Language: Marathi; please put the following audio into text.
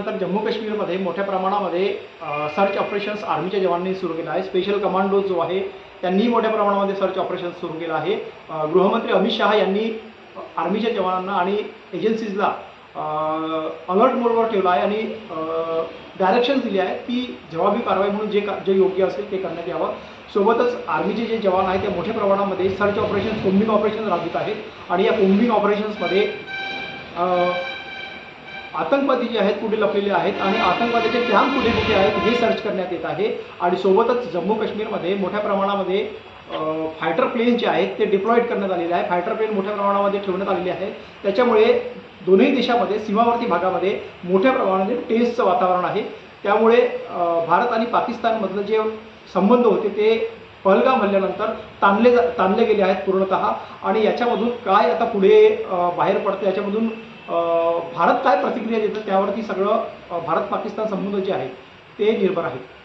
काश्मीरमध्ये मोठ्या प्रमाणामध्ये सर्च ऑपरेशन्स आर्मीच्या जवानांनी सुरू केलं आहे. स्पेशल कमांडो जो आहे त्यांनी मोठ्या प्रमाणामध्ये सर्च ऑपरेशन्स सुरू केलं आहे. गृहमंत्री अमित शहा यांनी आर्मीच्या जवानांना आणि एजन्सीजला अलर्ट मोडवर ठेवला आहे आणि डायरेक्शन्स दिली आहेत की जवाबी कारवाई म्हणून जे का जे योग्य असेल ते करण्यात यावं. सोबतच आर्मीचे जे जवान आहेत ते मोठ्या प्रमाणामध्ये सर्च ऑपरेशन्स कोम्बिंग ऑपरेशन्स राबवित आहेत. आणि या कोम्बिंग ऑपरेशन्समध्ये आतंकवादी जे आहेत कुठे लपलेले आहेत आणि आतंकवाद्याचे कॅम्प कुठे कुठे आहेत हे सर्च करण्यात येत आहे. आणि सोबतच जम्मू काश्मीरमध्ये मोठ्या प्रमाणामध्ये फायटर प्लेन जे आहेत ते डिप्लॉईड करण्यात आलेले आहे फायटर प्लेन मोठ्या प्रमाणामध्ये ठेवण्यात आलेले आहेत. त्याच्यामुळे दोन्ही देशामध्ये सीमावर्ती भागामध्ये मोठ्या प्रमाणामध्ये टेन्सचं वातावरण आहे. त्यामुळे भारत आणि पाकिस्तानमधलं जे संबंध होते ते पहलगाम हल्ल्यानंतर ताणले जा ताणले गेले आहेत पूर्णतः. आणि याच्यामधून काय आता पुढे बाहेर पडतं याच्यामधून भारत काय प्रतिक्रिया देतं त्यावरती सगळं भारत पाकिस्तान संबंध जे आहेत ते निर्भर आहेत